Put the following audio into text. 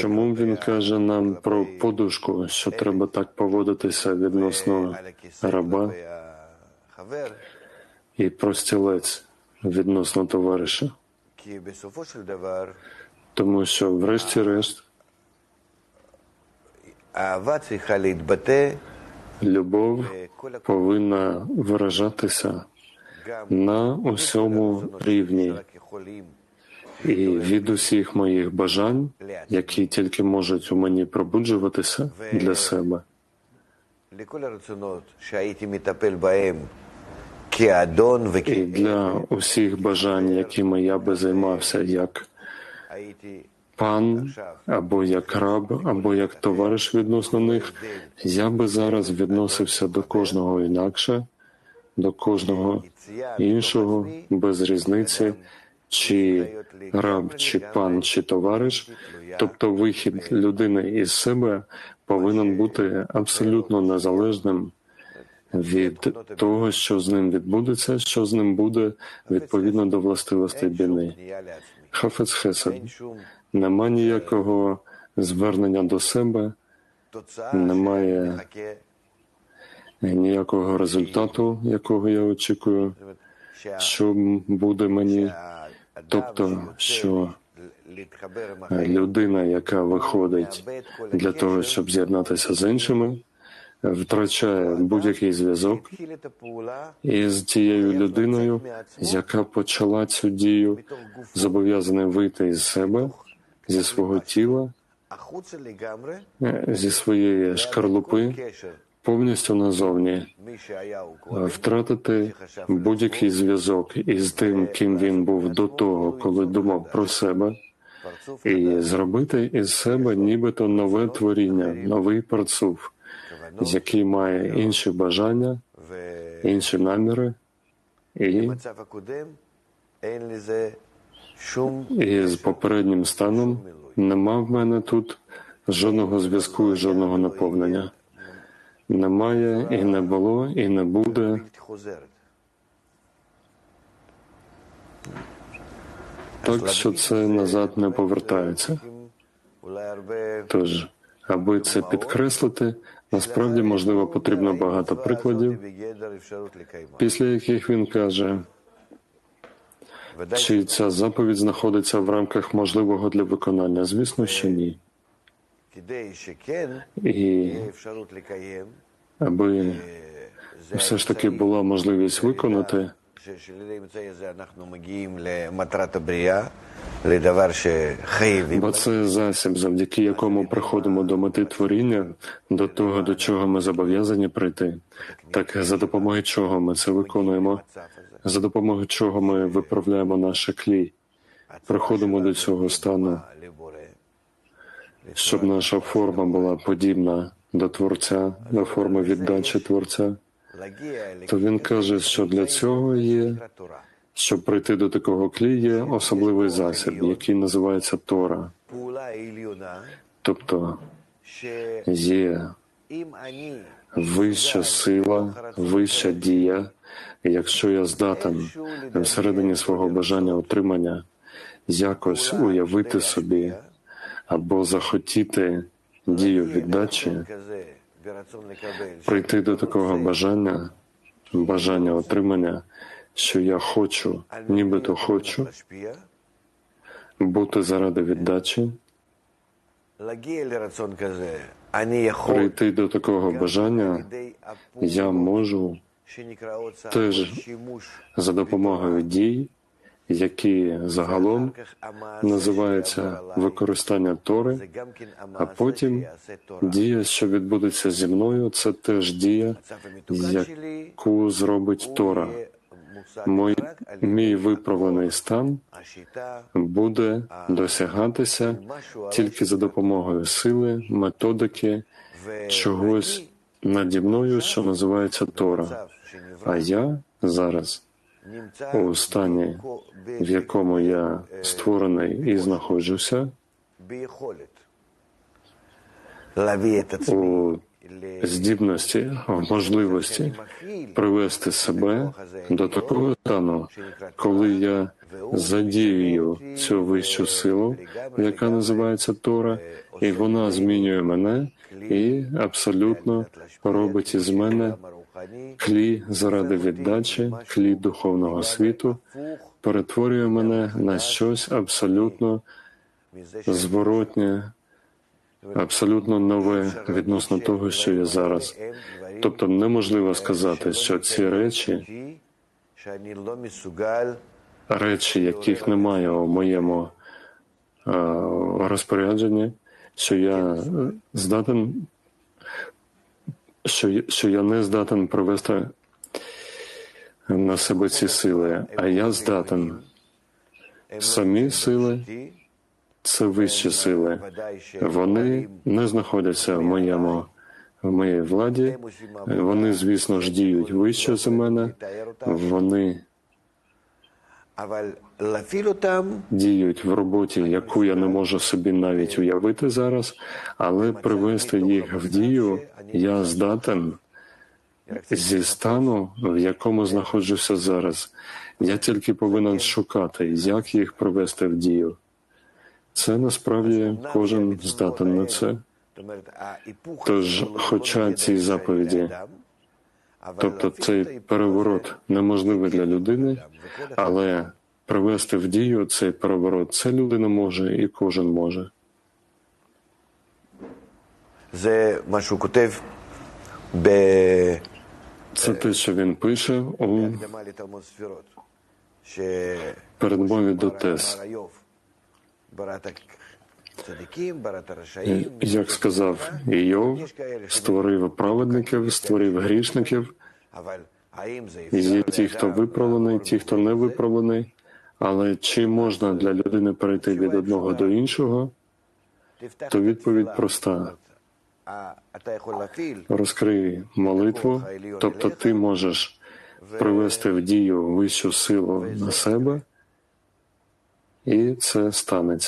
Чому він каже нам про подушку, що треба так поводитися відносно раба і простілець відносно товариша? Тому що, врешті-решт, любов повинна виражатися на усьому рівні і від усіх моїх бажань, які тільки можуть у мені пробуджуватися для себе. І для усіх бажань, якими я би займався як пан, або як раб, або як товариш відносно них, я би зараз відносився до кожного інакше, до кожного іншого без різниці чи раб, чи пан, чи товариш. Тобто вихід людини із себе повинен бути абсолютно незалежним від того, що з ним відбудеться, що з ним буде відповідно до властивостей біни. Хафец Хесед. Нема ніякого звернення до себе, немає ніякого результату, якого я очікую, що буде мені. Тобто, що людина, яка виходить для того, щоб з'єднатися з іншими, втрачає будь-який зв'язок із тією людиною, яка почала цю дію, зобов'язана вийти із себе, зі свого тіла, е, зі своєї шкарлупи повністю назовні втратити будь-який зв'язок із тим, ким він був до того, коли думав про себе, і зробити із себе нібито нове творіння, новий парцуф, який має інші бажання, інші наміри і і з попереднім станом нема в мене тут жодного зв'язку і жодного наповнення немає, і не було, і не буде. Так що це назад не повертається. Тож, аби це підкреслити, насправді можливо потрібно багато прикладів, після яких він каже, чи ця заповідь знаходиться в рамках можливого для виконання? Звісно, що ні і аби все ж таки була можливість виконати. Бо це засіб, завдяки якому приходимо до мети творіння, до того, до чого ми зобов'язані прийти. Так за допомогою чого ми це виконуємо, за допомогою чого ми виправляємо наше клі, приходимо до цього стану щоб наша форма була подібна до Творця, до форми віддачі Творця, то він каже, що для цього є, щоб прийти до такого клію, особливий засіб, який називається Тора. Тобто є вища сила, вища дія, якщо я здатен всередині свого бажання отримання якось уявити собі або захотіти дію віддачі, прийти до такого бажання, бажання отримання, що я хочу, нібито хочу бути заради віддачі, прийти до такого бажання, я можу теж за допомогою дій, які загалом називаються використання тори, а потім дія, що відбудеться зі мною, це теж дія, яку зробить Тора. Мій, мій виправлений стан буде досягатися тільки за допомогою сили, методики, чогось наді мною, що називається Тора. А я зараз у стані, в якому я створений і знаходжуся, у здібності, в можливості привести себе до такого стану, коли я задію цю вищу силу, яка називається Тора, і вона змінює мене і абсолютно робить із мене клі заради віддачі, клі духовного світу, перетворює мене на щось абсолютно зворотнє, абсолютно нове відносно того, що є зараз. Тобто неможливо сказати, що ці речі, речі, яких немає у моєму е, розпорядженні, що я е, здатен, що що я не здатен провести на себе ці сили, а я здатен. Самі сили це вищі сили. Вони не знаходяться в моєму. В моїй владі вони, звісно ж, діють вище за мене. Вони діють в роботі, яку я не можу собі навіть уявити зараз, але привести їх в дію я здатен зі стану, в якому знаходжуся зараз. Я тільки повинен шукати, як їх привести в дію. Це насправді кожен здатен на це. Тож, хоча ці заповіді, тобто цей переворот неможливий для людини, але привести в дію цей переворот. Це людина може і кожен може. Це те, що він пише у передмові до Тес. Е, як сказав Йов, створив праведників, створив грішників. Є ті, хто виправлений, ті, хто не виправлений. Але чи можна для людини перейти від одного до іншого? То відповідь проста. Розкрий молитву, тобто ти можеш привести в дію вищу силу на себе, і це станеться.